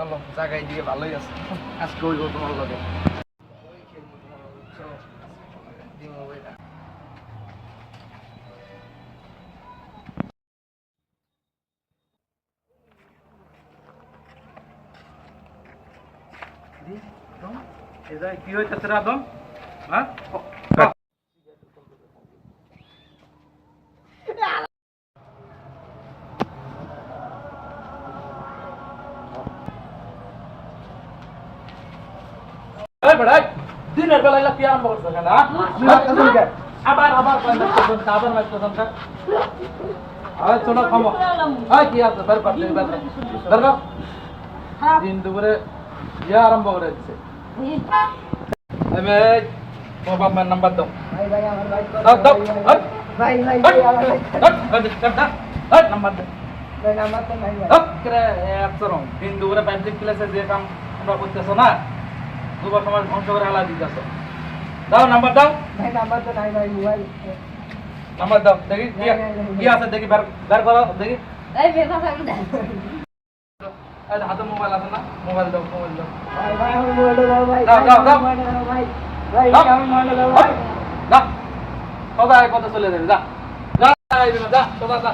চলো জায়গায় দিকে ভালোই আছে। আজকে ওই তোমার লগে। কি হইতেছে রে আদম হ্যাঁ এই বেড়া দিনের বেলা এলা কি আরম্ভ করছ কেন হ্যাঁ? আবার আবার আবার মাস পর্যন্ত। আয় শোনো খামো আয় কি আছে? বের কর বের কর দিন দুপুরে ইয়ে আরম্ভ করে দিচ্ছে আমি তোমার নাম্বার দাও। ভাই ভাই আমার ভাই দাও দাও। ভাই ভাই ভাই আমার ভাই hot, hot, hot, hot, hot, number দে। তো নাই ভাই। এক দিন দুপুরে পাবলিক প্লেসে যে কাম তোমরা করতেছো না? দুবার সময় ধ্বংস করে হালা দিতেছো। দাও নাম্বার দাও। ভাই আমার তো নাই ভাই মোবাইল। নাম্বার দাও দেখি কি আছে দেখি বের বের করো দেখি। এই বেকা থাকবে না এই হাতে মোবাইল আছে না মোবাইল দাও মোবাইল দাও। ভাই ভাই মোবাইল দাও ভাই। দাও, দাও, দাও। ভাই। ভাই দাও। মোবাইল দাও ভাই। যা সদা কত চলে যাবে যা। যা এই দিন, যা যা।